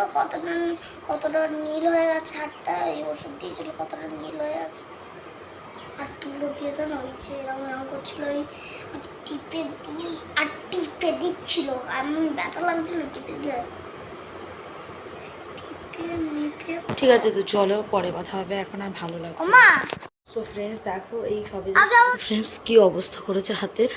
বলো কতটা কতটা নীল হয়ে গেছে হাতটা এই ওষুধ দিয়েছিল কতটা নীল হয়ে গেছে। আর তুলো দিয়ে তো না ওই যে এরকম এরকম করছিল ওই টিপে দিয়ে আর টিপে দিচ্ছিল এমন ব্যথা লাগছিল টিপে দিলে। ঠিক আছে তো চলো পরে কথা হবে এখন আর ভালো লাগছে সো ফ্রেন্ডস দেখো এই সবে ফ্রেন্ডস কি অবস্থা করেছে হাতের?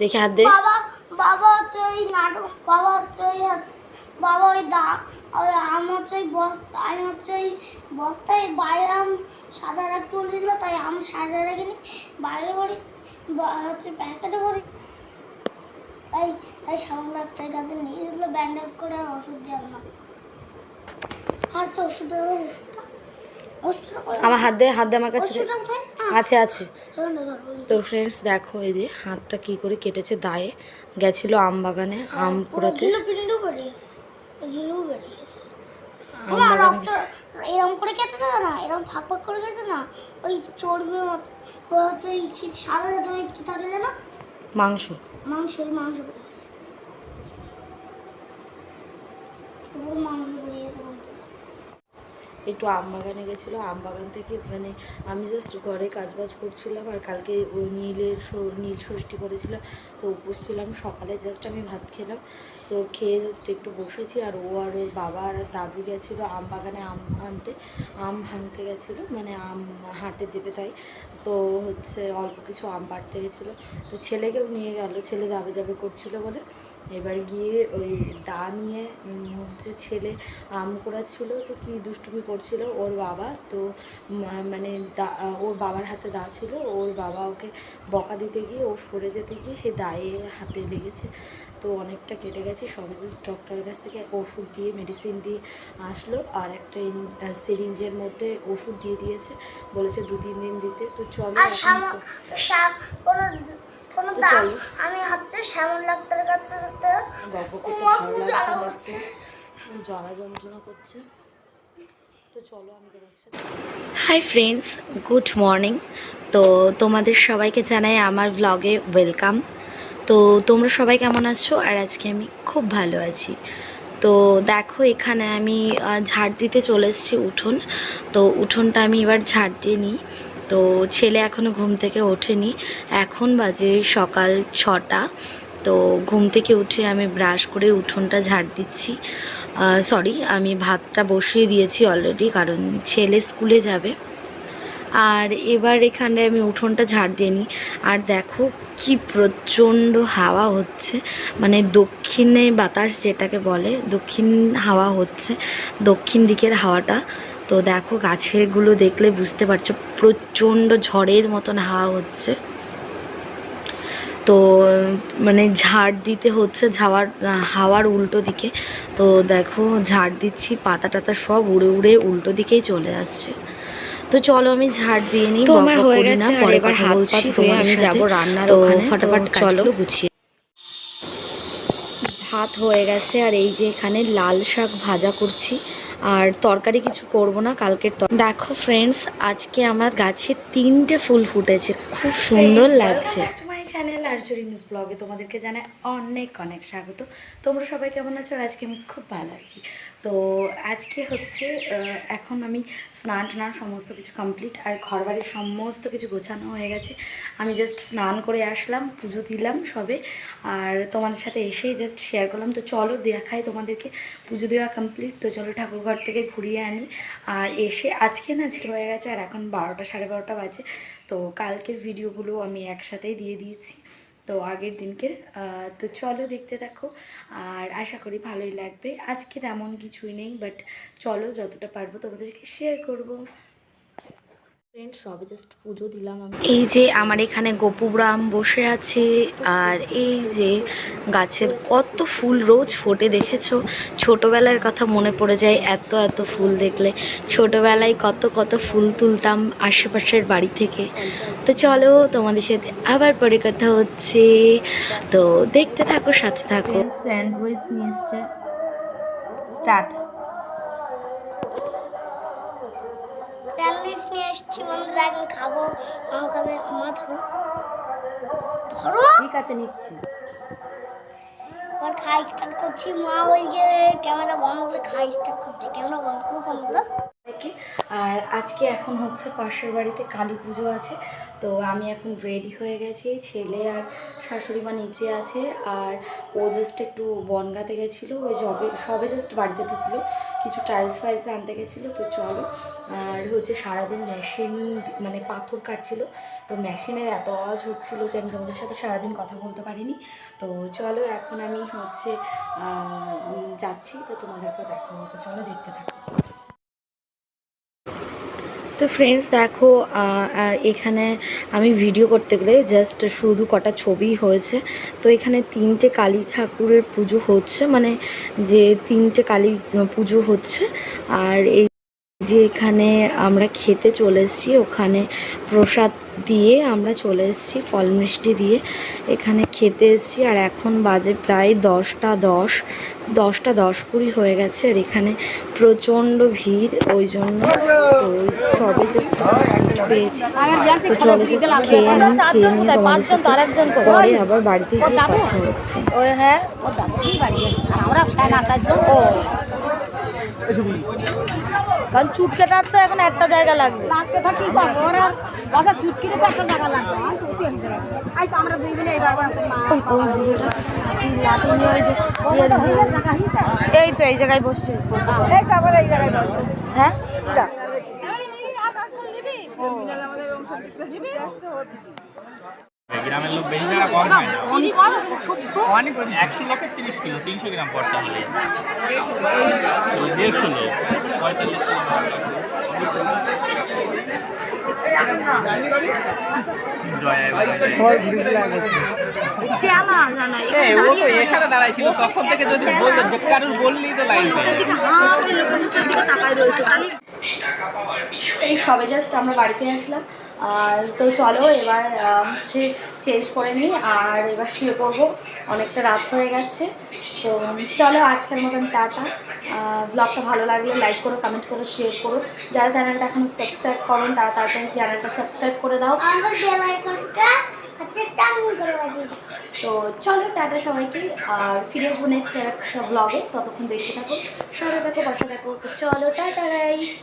দেখে হাত দে। বাবা বাবা হচ্ছে ওই নাটক বাবা হচ্ছে ওই হাত- বাবা ওই দা, ওই আমি হচ্ছে ওই বস্তা আমি হচ্ছে ওই বস্তায় বাইরে আম সাদা রাখতে বলেছিল তাই আম সাদা রাখিনি বাইরে বা- হচ্ছে প্যাকেটে ভরি তাই তাই সামনে ডাক্তারের কাছে নিয়ে গেছিল ব্যান্ডেজ করে আর ওষুধ দিয়ে আনলাম আচ্ছা ওষুধ কই? আমার হাত দে হাত দে আমার কাছে? হ্যাঁ, আছে আছে। তো ফ্রেন্ডস দেখো এই যে হাতটা কি করে কেটেছে দায়ে। গেছিল আম বাগানে আম কুড়াতে বেরিয়েছে। আম গেছে। এরম করে দেয় না এরম ফাঁক ফাঁক করে না? ওই চর্বি হচ্ছে ওই সাদা সাদা ওই কি থাকে না মাংস। মাংস ওই মাংস গেছে মাংস গেছে একটু আম বাগানে গেছিল, আম বাগান থেকে মানে আমি জাস্ট ঘরে কাজ বাজ করছিলাম আর কালকে ওই নীলের নীল ষষ্ঠী করেছিল, তো উপোস ছিলাম, সকালে জাস্ট আমি ভাত খেলাম, তো খেয়ে জাস্ট একটু বসেছি আর ও আর ওর বাবা আর দাদু গেছিল আম বাগানে আম আনতে, আম ভাঙতে গেছিল মানে আম হাটে দেবে তাই, তো হচ্ছে অল্প কিছু আম পাড়তে গেছিল, তো ছেলেকেও নিয়ে গেল, ছেলে যাবে যাবে করছিল বলে, এবার গিয়ে ওই দা নিয়ে হচ্ছে ছেলে আম কুড়াচ্ছিল, তো কি দুষ্টুমি করছিল ওর বাবা। তো মানে দা ওর বাবার হাতে দা ছিল। ওর বাবা ওকে বকা দিতে গিয়ে ও সরে যেতে গিয়ে সে দায়ে হাতে লেগেছে। তো অনেকটা কেটে গেছে। সবে ডক্টরের কাছ থেকে ওষুধ দিয়ে মেডিসিন দিয়ে আসলো। আর একটা সিরিঞ্জের মধ্যে ওষুধ দিয়ে দিয়েছে। বলেছে দু তিন দিন দিতে। তো চলো কোনো। আমি হচ্ছে শ্যামল ডাক্তারের কাছে গল্প করতে ভালো লাগছে জ্বালা যন্ত্রণা করছে। হাই ফ্রেন্ডস গুড মর্নিং তো তোমাদের সবাইকে জানাই আমার ব্লগে ওয়েলকাম তো তোমরা সবাই কেমন আছো? আর আজকে আমি খুব ভালো আছি। তো দেখো, এখানে আমি ঝাড় দিতে চলে এসেছি উঠোন। তো উঠোনটা আমি এবার ঝাড় দিয়ে নিই। তো ছেলে এখনও ঘুম থেকে ওঠেনি। এখন বাজে সকাল ছটা। তো ঘুম থেকে উঠে আমি ব্রাশ করে উঠোনটা ঝাড় দিচ্ছি। সরি আমি ভাতটা বসিয়ে দিয়েছি অলরেডি কারণ ছেলে স্কুলে যাবে। আর এবার এখানে আমি উঠোনটা ঝাড় দিয়ে নিই। আর দেখো কি প্রচণ্ড হাওয়া হচ্ছে। মানে দক্ষিণে বাতাস যেটাকে বলে, দক্ষিণ হাওয়া হচ্ছে, দক্ষিণ দিকের হাওয়াটা। তো দেখো গাছেরগুলো দেখলে বুঝতে পারছ, প্রচণ্ড ঝড়ের মতন হাওয়া হচ্ছে। তো মানে ঝাড় দিতে হচ্ছে ঝাওয়ার হাওয়ার উল্টো দিকে। তো দেখো ঝাড় দিচ্ছি পাতা টাতা সব উড়ে উড়ে উল্টো দিকেই চলে আসছে। তো চলো আমি ঝাড় দিয়ে নিই তো আমার হয়ে গেছে আর এবার হাত পা ধুয়ে আমি। যাব রান্নার ওখানে, ফটাফট চলো। গুছিয়ে ভাত হয়ে গেছে আর এই যে এখানে লাল শাক ভাজা করছি। আর তরকারি কিছু করব না কালকের দেখো ফ্রেন্ডস আজকে আমার গাছে তিনটে ফুল ফুটেছে খুব সুন্দর লাগছে। তোমার মিস ব্লগে তোমাদেরকে জানাই অনেক অনেক স্বাগত। তোমরা সবাই কেমন আছো? আজকে আমি খুব ভালো আছি। তো আজকে হচ্ছে এখন আমি স্নান টান সমস্ত কিছু কমপ্লিট আর ঘর বাড়ির সমস্ত কিছু গোছানো হয়ে গেছে। আমি জাস্ট স্নান করে আসলাম, পুজো দিলাম সবে। আর তোমাদের সাথে এসেই জাস্ট শেয়ার করলাম। তো চলো দেখাই তোমাদেরকে পুজো দেওয়া কমপ্লিট তো চলো ঠাকুরঘর থেকে ঘুরিয়ে আনি। আর এসে আজকে না আজকে হয়ে গেছে আর এখন বারোটা, সাড়ে বারোটা বাজে। তো কালকের ভিডিওগুলো আমি একসাথেই দিয়ে দিয়েছি। তো আগের দিনকে তো চলো দেখতে থাকো। আর আশা করি ভালোই লাগবে। আজকে তেমন কিছুই নেই বাট চলো যতটা পারব তোমাদেরকে শেয়ার করব। ফ্রেন্ড সবে জাস্ট পুজো দিলাম আমি। এই যে আমার এখানে গোপুরাম বসে আছে আর এই যে গাছের কত ফুল রোজ ফোটে দেখেছ? ছোটোবেলার কথা মনে পড়ে যায় এত এত ফুল দেখলে। ছোটোবেলায় কত কত ফুল তুলতাম আশেপাশের বাড়ি থেকে। তো চলো তোমাদের সাথে আবার পরে কথা হচ্ছে। তো দেখতে থাকো সাথে থাকো। স্যান্ডউইচ নিয়ে এসছে। স্টার্ট এসেছি বন্ধুরা এখন খাব। মা খাবে মা ধরো। ধরো? ঠিক আছে নিচ্ছি। এবার খাই স্টার্ট করছি। মা ওই ক্যামেরা বন্ধ করে খাই স্টার্ট করছি। ক্যামেরা বন্ধ করো বন্ধুরা সবাইকে আর আজকে এখন হচ্ছে পাশের বাড়িতে কালী পুজো আছে। তো আমি এখন রেডি হয়ে গেছি। ছেলে আর শাশুড়ি মা নিচে আছে। আর ও জাস্ট একটু বনগাতে গেছিল। ওই জবে সবে জাস্ট বাড়িতে ঢুকলো। কিছু টাইলস ফাইলস আনতে গেছিল। তো চলো। আর হচ্ছে সারাদিন মেশিন মানে পাথর কাটছিল। তো মেশিনের এত আওয়াজ হচ্ছিল যে আমি তোমাদের সাথে সারাদিন কথা বলতে পারিনি। তো চলো এখন আমি হচ্ছে যাচ্ছি। তো তোমাদেরকে দেখাবো। তো চলো দেখতে থাকো। তো ফ্রেন্ডস দেখো এখানে আমি ভিডিও করতে গেলে জাস্ট শুধু কটা ছবি হয়েছে। তো এখানে তিনটে কালী ঠাকুরের পুজো হচ্ছে মানে যে তিনটে কালী পুজো হচ্ছে। আর এই যে এখানে আমরা খেতে চলে এসেছি ওখানে প্রসাদ দিয়ে আমরা চলে এসেছি ফল মিষ্টি দিয়ে এখানে খেতে এসেছি। আর এখন বাজে প্রায় দশটা দশ দশটা দশ কুড়ি হয়ে গেছে। আর এখানে প্রচণ্ড ভিড় ওই জন্য তো সবে জাস্ট সিট পেয়েছি। তো চলে খেয়ে নিই খেয়ে নিয়ে তোমাদের সাথে পরে আবার বাড়িতে গিয়ে কথা হচ্ছে। হ্যাঁ? আমরা কারণ চুটকেটার তো এখন একটা জায়গা লাগবে। লাগতে থাকি ওর আর বাসা চুটকিতে তো একটা জায়গা লাগবে। আই তো আমরা দুই দিনে এইবার লাঠি নিয়ে ওই যে এই তো এই জায়গায় বসে এই এই জায়গায়। হ্যাঁ? গ্রামের লোক বেশি টাকা কম খায় না। অনেক একশো লোকের তিরিশ কিলো তিনশো গ্রাম পড়তে হলে। দেড়শো লোক পঁয়তাল্লিশ। এই সবে জাস্ট আমরা বাড়িতে আসলাম। আর তো চলো এবার হচ্ছে চেঞ্জ করে নিই আর এবার শুয়ে পড়ব। অনেকটা রাত হয়ে গেছে। তো চলো আজকের মতন টাটা। ব্লগটা ভালো লাগলে লাইক করো কমেন্ট করো শেয়ার করো। যারা চ্যানেলটা এখনও সাবস্ক্রাইব করেন তারা তাড়াতাড়ি চ্যানেলটা সাবস্ক্রাইব করে দাও। তো চলো টাটা সবাইকে আর ফিরে আসব নেক্সট একটা ব্লগে ততক্ষণ দেখতে থাকো সাথে থাকো বসে থাকো। তো চলো টাটা গাইস